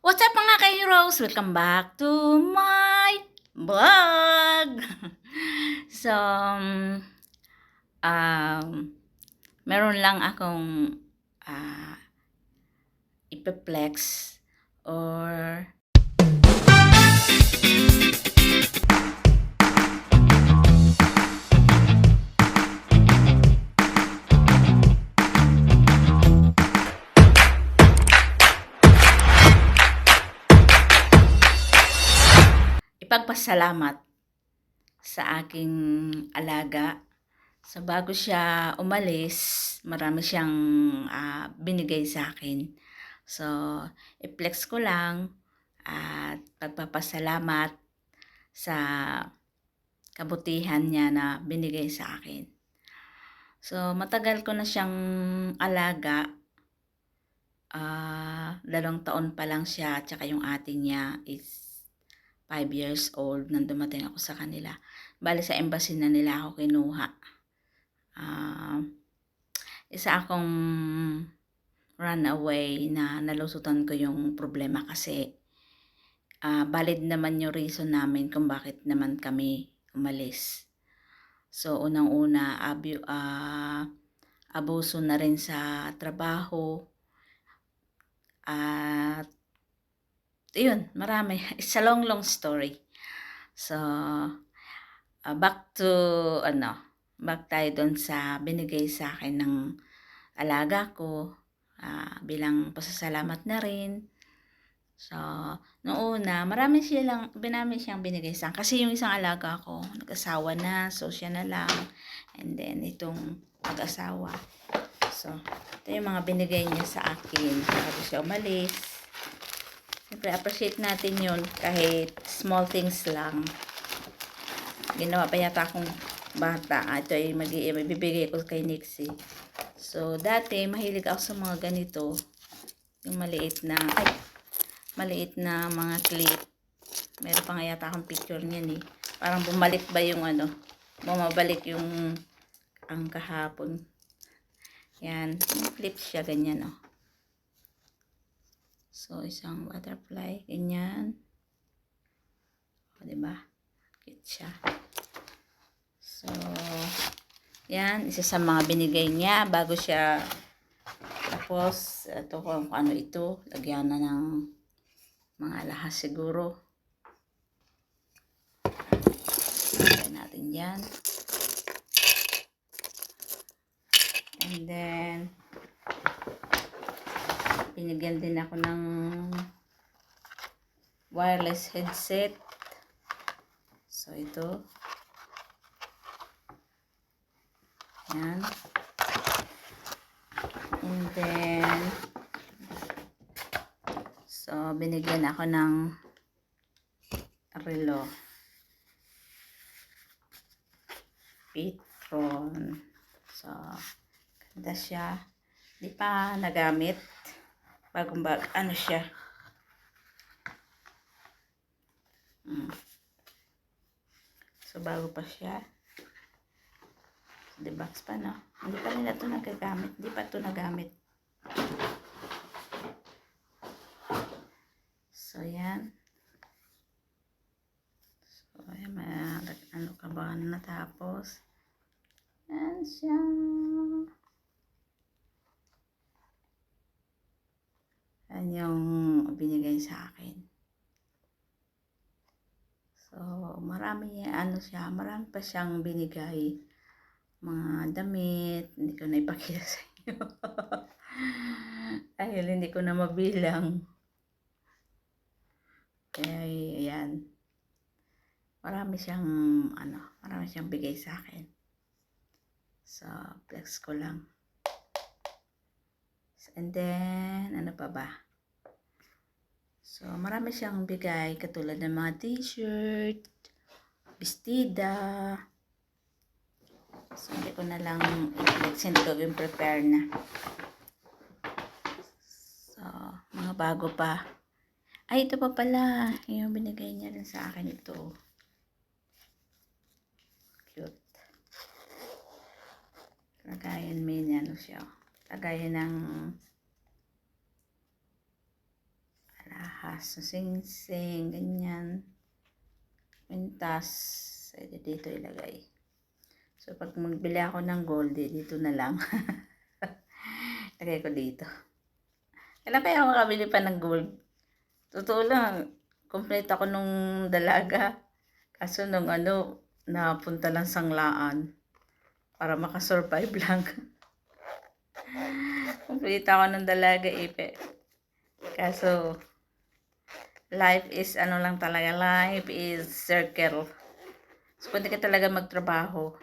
What's up mga ka-heroes? Welcome back to my vlog! so, um, um, meron lang akong uh, ipeplex or ipagpasalamat sa aking alaga. So bago siya umalis, marami siyang ah, binigay sa akin. So, i-flex ko lang at pagpapasalamat sa kabutihan niya na binigay sa akin. So, matagal ko na siyang alaga. Ah, dalawang taon pa lang siya, tsaka yung ating niya is 5 years old nang dumating ako sa kanila. Bali sa embassy na nila ako kinuha. Ah, isa akong runaway na nalusutan ko yung problema kasi ah, valid naman yung reason namin kung bakit naman kami umalis. So, unang-una, abu- ah, abuso na rin sa trabaho. At yun, marami. It's a long, long story. So, uh, back to, ano, back tayo doon sa binigay sa akin ng alaga ko ah, bilang pasasalamat na rin. So, noong una, marami siya lang, binami siyang binigay sa akin. Kasi yung isang alaga ko, nag-asawa na, so siya na lang. And then, itong mag-asawa. So, ito yung mga binigay niya sa akin. Bago siya umalis. Siyempre, appreciate natin yun kahit small things lang. Ginawa pa yata akong bata. Ah, Ito ay mag ibibigay ko kay Nixie. So, dati, mahilig ako sa mga ganito. Yung maliit na, ay, maliit na mga clip. Meron pa nga yata akong picture niyan eh. Parang bumalik ba yung ano, bumabalik yung ang kahapon. Yan, clip siya, ganyan oh. So, isang butterfly, ganyan. O, diba? Cute siya. So, yan, isa sa mga binigay niya bago siya tapos, ito kung ano ito, lagyan na ng mga lahas siguro. Lagyan natin yan. And then, binigyan din ako ng wireless headset. So, ito. Yan. And then, so, binigyan ako ng relo. Petron. So, ganda siya. Di pa nagamit. Bagong bag, ano siya. Mm. So, bago pa siya. The box pa, no? Hindi pa nila ito nagagamit. Hindi pa ito nagamit. So, yan. So, yan. May, ano ka ba natapos? Yan siya. Yan yung binigay sa akin. So, marami ano siya, marami pa siyang binigay mga damit, hindi ko na ipakita sa inyo. Dahil hindi ko na mabilang. Kaya, ayan. Marami siyang, ano, marami siyang bigay sa akin. So, flex ko lang. And then, ano pa ba? So, marami siyang bigay, katulad ng mga t-shirt, bestida, So, hindi ko na lang i-flex. Ko yung prepare na. So, mga bago pa. Ay, ito pa pala. Yung binigay niya rin sa akin ito. Cute. Lagayan may ano siya. Lagayan ng alahas. So, sing-sing, ganyan. Mintas. Pwede dito ilagay. So, pag magbili ako ng gold, eh, dito na lang. Lagay ko dito. Kailan kaya makabili pa ng gold? Totoo lang, complete ako nung dalaga. Kaso nung ano, napunta lang sanglaan. Para makasurvive lang. complete ako ng dalaga, ipe. Kaso, life is ano lang talaga, life is circle. So, pwede ka talaga magtrabaho.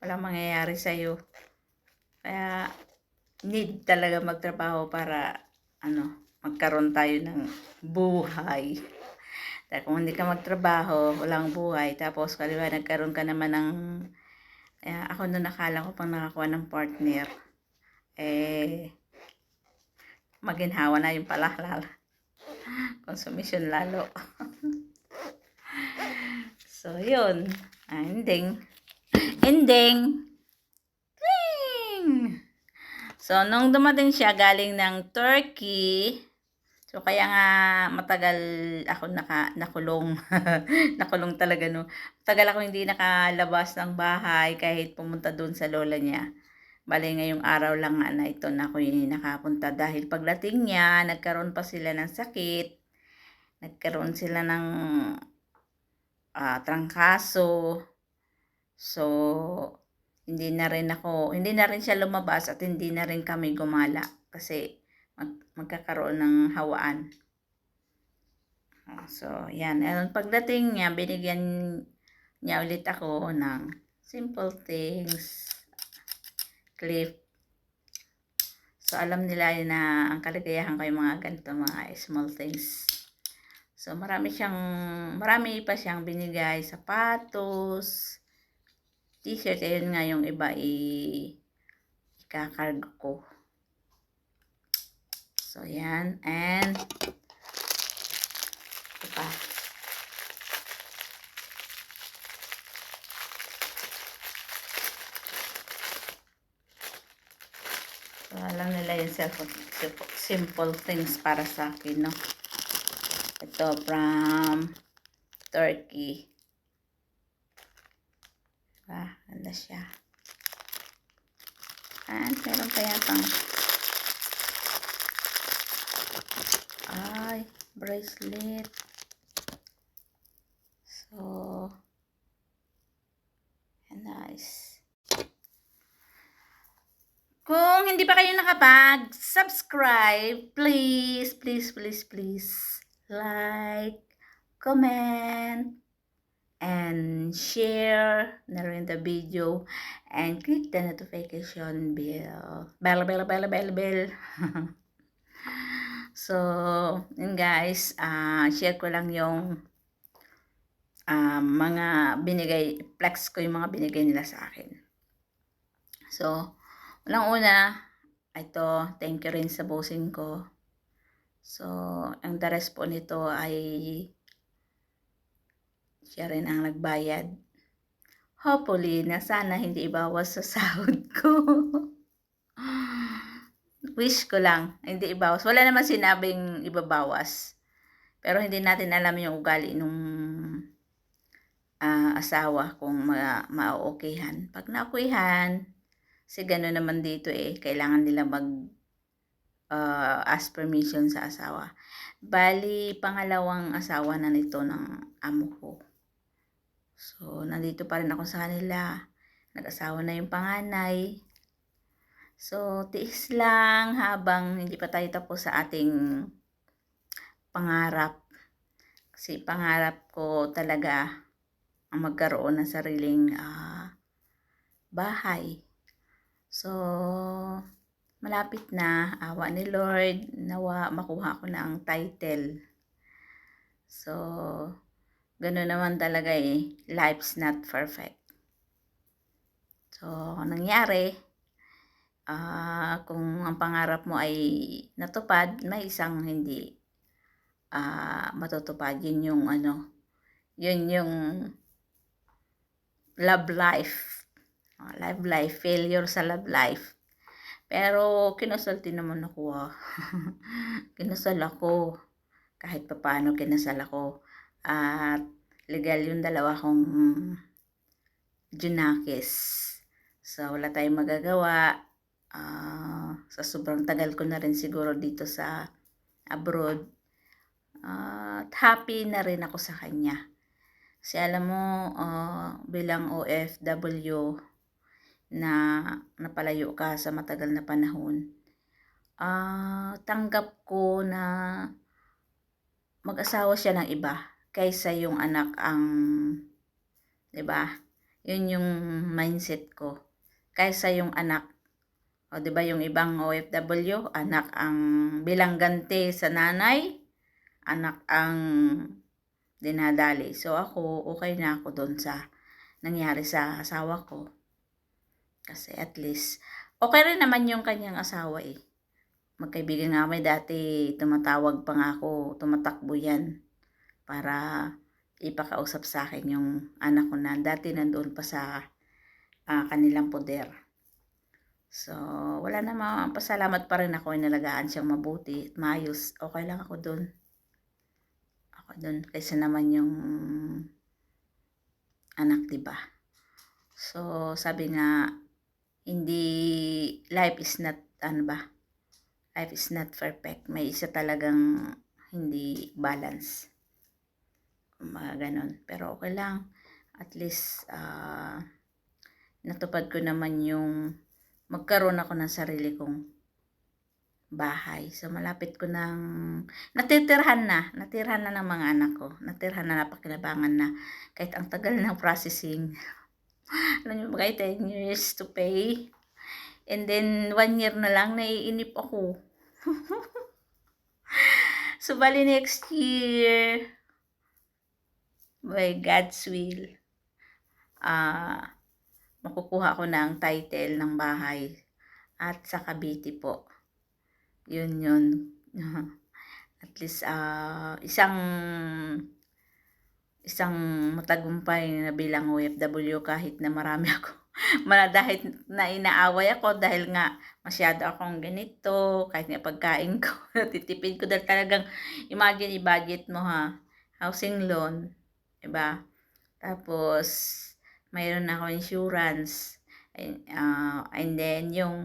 Walang mangyayari sa'yo. Kaya, need talaga magtrabaho para, ano, magkaroon tayo ng buhay. Dahil kung hindi ka magtrabaho, walang buhay. Tapos, kaliwa, nagkaroon ka naman ng, kaya ako na nakala ko pang nakakuha ng partner. Eh, maginhawa na yung palahlala. Consumption lalo. so, yun. Ah, ending. Ending. Ting! So, nung dumating siya galing ng Turkey, so kaya nga matagal ako naka, nakulong. nakulong talaga no. Matagal ako hindi nakalabas ng bahay kahit pumunta doon sa lola niya. Bali ngayong araw lang nga na ito na ako yung nakapunta dahil pagdating niya, nagkaroon pa sila ng sakit. Nagkaroon sila ng ah, trangkaso. So, hindi na rin ako, hindi na rin siya lumabas at hindi na rin kami gumala kasi mag, magkakaroon ng hawaan. Ah, So, yan. And pagdating niya, binigyan niya ulit ako ng simple things, clip. So, alam nila na ang kaligayahan ko yung mga ganito, mga small things. So, marami siyang, marami pa siyang binigay, sapatos, t-shirt, ayun nga yung iba i ikakargo ko. So, yan. And, ito pa. So, alam nila yung simple, simple things para sa akin, no? Ito from Turkey. Diba? Ganda siya. And meron pa yatang ay, bracelet. So, nice. Kung hindi pa kayo nakapag-subscribe, please, please, please, please, like, comment, and share na rin the video and click the notification bell. Bell, bell, bell, bell, bell. so, yun guys, ah share ko lang yung ah, mga binigay, flex ko yung mga binigay nila sa akin. So, unang-una, ito, thank you rin sa bossing ko. So, ang the rest po nito ay siya rin ang nagbayad. Hopefully, na sana hindi ibawas sa sahod ko. Wish ko lang, hindi ibawas. Wala naman sinabing ibabawas. Pero hindi natin alam yung ugali nung ah, asawa kung ma ma-okayhan. Pag na-okayhan, kasi gano'n naman dito eh, kailangan nila mag ah, ask permission sa asawa. Bali, pangalawang asawa na nito ng amo ko. So, nandito pa rin ako sa kanila. Nag-asawa na yung panganay. So, tiis lang habang hindi pa tayo tapos sa ating pangarap. Kasi pangarap ko talaga ang magkaroon ng sariling ah, bahay. So, malapit na, awa ni Lord, nawa makuha ko na ang title. So, gano'n naman talaga eh, life's not perfect. So, ang nangyari, ah kung ang pangarap mo ay natupad, may isang hindi ah matutupad. Yun yung ano, yun yung love life. Ah, love life, failure sa love life. Pero kinasal din naman ako ah. kinasal ako. kahit papaano kinasal ako. At legal yung dalawa kong junakis. So, wala tayong magagawa. Ah, sa sobrang tagal ko na rin siguro dito sa abroad. Ah, at happy na rin ako sa kanya. Kasi alam mo, ah, bilang OFW na napalayo ka sa matagal na panahon, ah, tanggap ko na mag-asawa siya ng iba kaysa yung anak ang 'di ba? Yun yung mindset ko. Kaysa yung anak o 'di ba yung ibang OFW, anak ang bilang ganti sa nanay, anak ang dinadali. So ako, okay na ako doon sa nangyari sa asawa ko. Kasi at least, okay rin naman yung kanyang asawa eh. Magkaibigan nga kami dati, tumatawag pa nga ako, tumatakbo yan para ipakausap sa akin yung anak ko na dati nandoon pa sa ah, kanilang poder. So, wala naman, pasalamat pa rin ako, inalagaan siyang mabuti maayos. Okay lang ako doon. Ako doon, kaysa naman yung anak, di ba? So, sabi nga, hindi, life is not, ano ba? Life is not perfect. May isa talagang hindi balance. Mga ganon. Pero okay lang. At least, ah, natupad ko naman yung magkaroon ako ng sarili kong bahay. So, malapit ko ng, natitirhan na, natirhan na ng mga anak ko. Natirhan na, napakinabangan na. Kahit ang tagal ng processing. Alam niyo ba, 10 years to pay. And then, one year na lang, naiinip ako. so, bali next year, by God's will, ah, makukuha ko na ang title ng bahay at sa Cavite po. Yun yun. At least ah, isang isang matagumpay na bilang OFW kahit na marami ako. Dahil na inaaway ako dahil nga masyado akong ganito, kahit nga pagkain ko, natitipid ko dahil talagang imagine i-budget mo ha, housing loan, 'di ba? Tapos mayroon ako insurance. And, ah, and then yung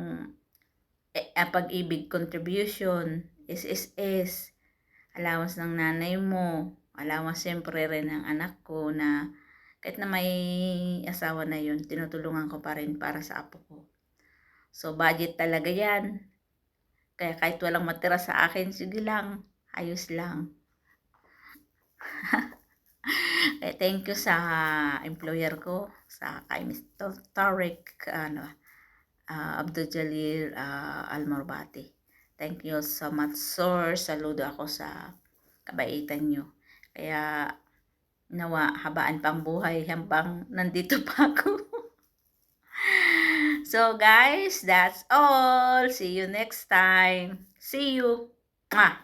ah, pag-ibig contribution, SSS, allowance ng nanay mo, allowance siyempre rin ng anak ko na kahit na may asawa na yun, tinutulungan ko pa rin para sa apo ko. So, budget talaga yan. Kaya kahit walang matira sa akin, sige lang, ayos lang. eh, thank you sa employer ko, sa kay Mr. Tariq, ano, uh, Abdul Jalil uh, Almorbati. Thank you so much, sir. Saludo ako sa kabaitan nyo. Kaya, nawa, habaan pang buhay hambang nandito pa ako. so, guys, that's all. See you next time. See you. Mwah!